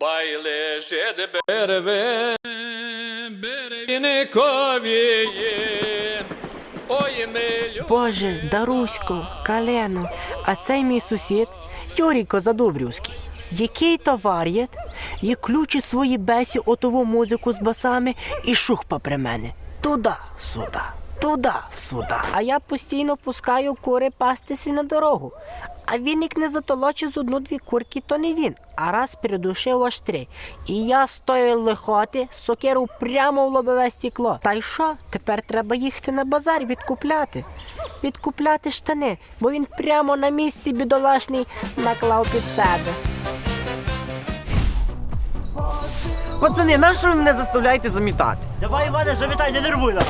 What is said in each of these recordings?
Байле жед берве, берегиниковіє. Ой, милю. Боже, Дарусько, Калено, а цей мій сусід Юрійко Задобрівський. Який товар'єт, є ключі свої бесі отову музику з басами і шухпа при мене. Туда, сюда, туда, сюда. А я постійно пускаю кури пастися на дорогу. А він як не затолочив з одну-дві курки, то не він, а раз придушив аж три. І я з тої лихоти сокиру прямо в лобове стекло. Та й що? Тепер треба їхати на базар відкупляти. Відкупляти штани, бо він прямо на місці бідолашний наклав під себе. Пацани, нащо ви мене заставляєте замітати? Давай, Іване, завітай, не нервуй нас.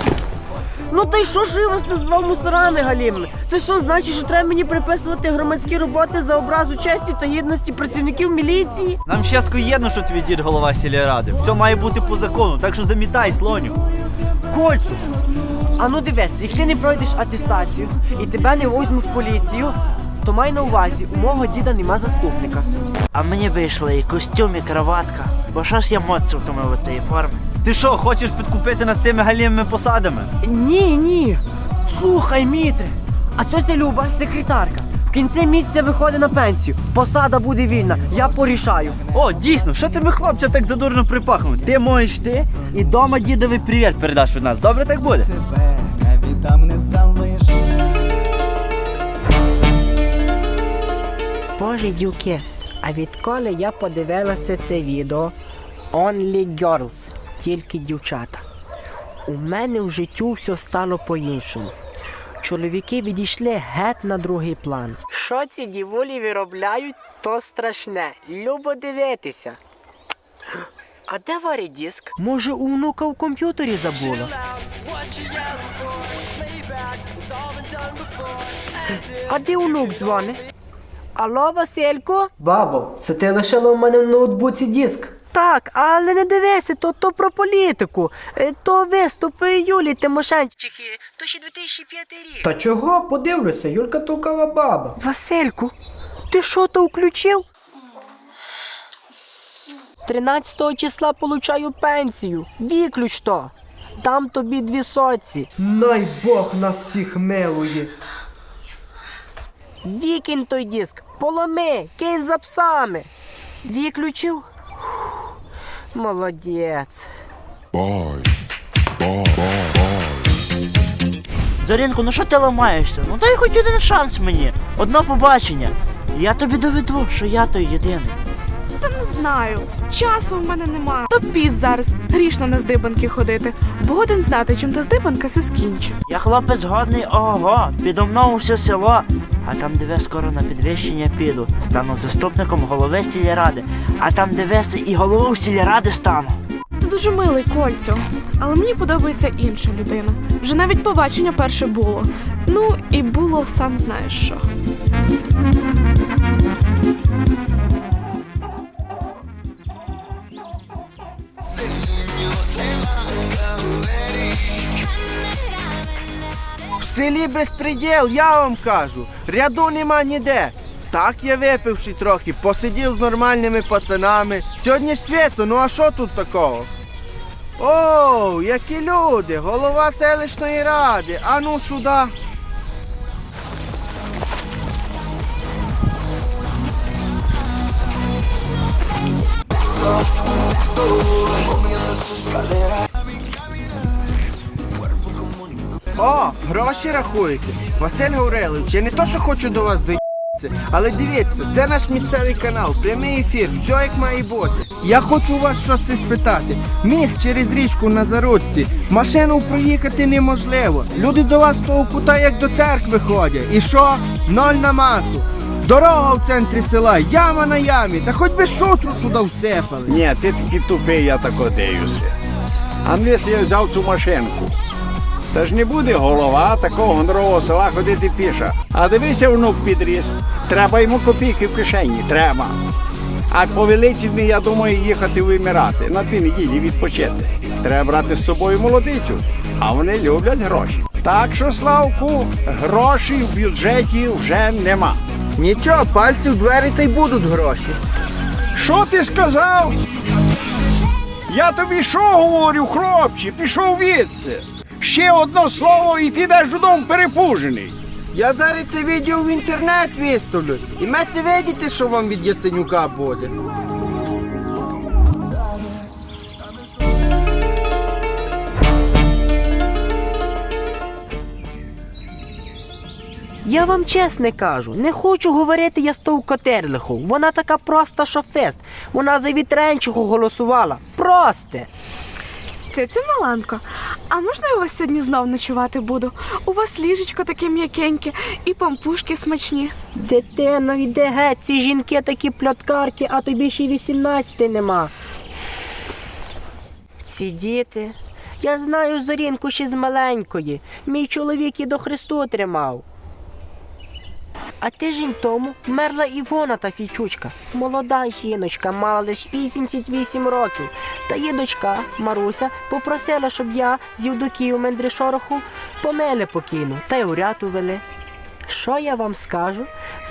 Ну та й що ж я вас назвав мусорами галімими? Це що значить, що треба мені приписувати громадські роботи за образу честі та гідності працівників міліції? Нам щастко єдно, що твій дід голова сільради. Все має бути по закону, так що замітай, слоню. Кольцу! А ну дивись, як ти не пройдеш атестацію і тебе не возьмуть в поліцію, то май на увазі, у мого діда нема заступника. А мені вийшли і костюм, і краватка. Бо що ж я моцю втомив у цієї форми? Ти що, хочеш підкупити нас цими галімими посадами? Ні, ні. Слухай, Мітре, а ця Люба, секретарка. В кінці місяця виходить на пенсію. Посада буде вільна. Я порішаю. О, дійсно, що тебе хлопця так задурно припахнув? Ти можеш ти і дома дідові привіт передаш від нас. Добре так буде? тебе не віддам, не залишу. Боже дюки, а відколи я подивилася це відео Only Girls, тільки дівчата. У мене в життю все стало по-іншому. Чоловіки відійшли геть на другий план. Що ці дівулі виробляють, то страшне. Любо дивитися. А де варидіск? Може, у внука в комп'ютері забула? А де онук дзвонить? Алло, Василько? Бабо, це ти лишила у мене в ноутбуці диск. Так, але не дивися, то, то про політику. Е, То виступи Юлії Тимошенчихи, то ще 2005 рік. Та чого? Подивлюся, Юлька толкава баба. Васильку, ти що то включив? 13 числа получаю пенсію. Виключ то. Дам тобі дві соці. Най Бог нас всіх милує. Викинь той диск, поломи, кинь за псами. Виключив? Молодець. Зорінку, ну що ти ламаєшся? Ну дай хоч один шанс мені. Одно побачення. Я тобі доведу, що я той єдиний. Та не знаю. Часу в мене нема. То піс зараз. Грішно на здибанки ходити. Бо годен знати, чим та здибанка се скінчить. Я хлопець годний, ого, підо мною все село. А там диви скоро на підвищення піду. Стану заступником голови сільради. А там дивися і головою сільради стану. Ти дуже милий кольцю. Але мені подобається інша людина. Вже навіть побачення перше було. Ну і було сам знаєш що. В селі безпреділ, я вам кажу. Ряду нема ніде. Так я випивши трохи, посидів з нормальними пацанами. Сьогодні ж свято, ну а що тут такого? О, які люди, голова селищної ради. А ну сюди. О, гроші рахуєте. Василь Гаврилович, я не то, що хочу до вас доїтися, але дивіться, це наш місцевий канал, прямий ефір, все як має бути. Я хочу у вас щось спитати. Міг через річку на зародці, машину проїхати неможливо. Люди до вас того кута як до церкви ходять. І що? Ноль на масу. Дорога в центрі села, яма на ямі, та хоч би шутру туди всипали. Ні, ти такий тупий, я тако дивлюся. А десь я взяв цю машинку. Та ж не буде голова такого гонорового села ходити піша. А дивися, внук підріс. Треба йому копійки в кишені, треба. А по Величині, я думаю, їхати вимирати. На дві неділі відпочити. Треба брати з собою молодицю, а вони люблять гроші. Так що, Славку, грошей в бюджеті вже нема. Нічого, пальці в двері та й будуть гроші. Що ти сказав? Я тобі що говорю, хлопче, пішов відси. Ще одно слово і ти йдеш додому перепужений. Я зараз це відео в інтернет виставлю. І мете видіти, що вам від Яценюка буде. Я вам чесно кажу, не хочу говорити я з того котерлиху. Вона така проста, що фест. Вона за вітренчиху голосувала. Просте. Цю Маланко, а можна я у вас сьогодні знов ночувати буду? У вас ліжечко таке м'якеньке і пампушки смачні. Дитино, йди геть, ці жінки такі пляткарки, а тобі ще й 18 нема. Ці діти. Я знаю зорінку ще з маленької. Мій чоловік і до Христу тримав. А тиждень тому вмерла Івона та Фічучка. Молода жіночка, мала лише 88 років. Та її дочка Маруся попросила, щоб я з Євдокію Мендрішороху помили покійну та й урятували. Що я вам скажу?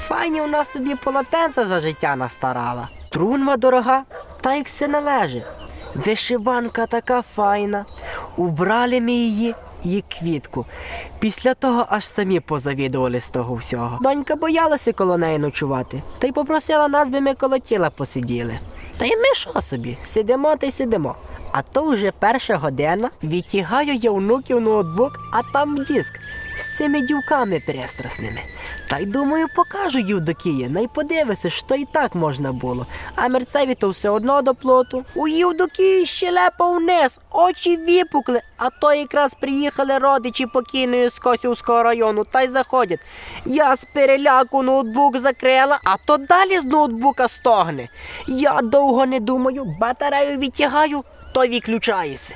Файні у нас собі полотенце за життя настарала. Трунва дорога, та як все належить. Вишиванка така файна. Убрали ми її, її квітку. Після того аж самі позавідували з того всього. Донька боялася коло неї ночувати, та й попросила нас, би ми коло тіла посиділи. Та й ми що собі, сидимо та й сидимо. А то вже перша година, відтягаю я внуків ноутбук, а там диск з цими дівками перестрасними. Та й думаю, покажу Євдокії, най подивися, що і так можна було. А мерцеві то все одно до плоту. У Євдокії щелепа вниз, очі випукли, а то якраз приїхали родичі покійної з Косівського району та й заходять. Я з переляку ноутбук закрила, а то далі з ноутбука стогне. Я довго не думаю, батарею відтягаю, то відключається.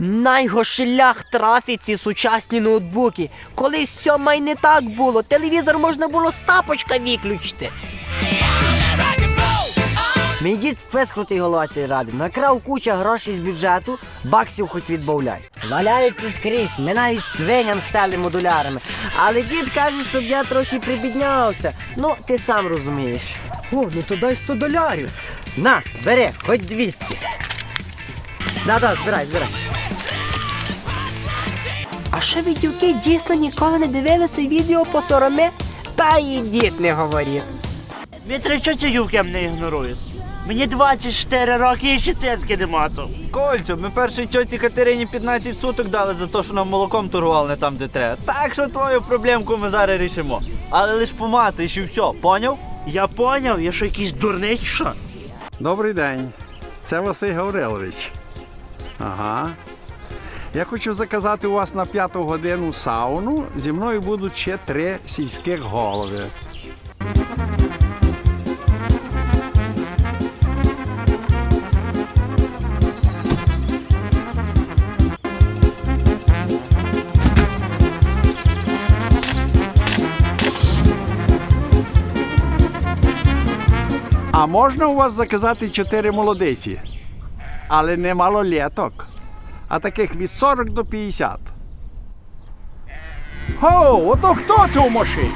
Найго шлях трафить ці сучасні ноутбуки. Колись все май не так було. Телевізор можна було з тапочка виключити. Мій дід фес крутий голова цієї ради. Накрав куча грошей з бюджету, баксів хоч відбавляй. Валяються скрізь, ми навіть свиням стали модулярами. Але дід каже, щоб я трохи прибіднявся. Ну, ти сам розумієш. О, ну то дай 100 долярів. На, бери, хоч 200. Да-да, збирай, збирай. А що ви дівки дійсно ніколи не дивилися відео по сороми? Та й дід не говорив. Дмитре, що ці ювки мене ігнорують? Мені 24 роки і ще цецьки не мацав. Кольцю, ми першій тьоці Катерині 15 суток дали за те, що нам молоком торгували не там, де треба. Так що твою проблемку ми зараз рішимо. Але лиш помацаєш і все, поняв? Я поняв, я що якийсь дурний чи що? Добрий день. Це Василь Гаврилович. Ага. Я хочу заказати у вас на п'яту годину сауну. Зі мною будуть ще три сільських голови. А можна у вас заказати чотири молодиці? Але не малолеток, а таких від 40 до 50. Го, ото хто це у машині?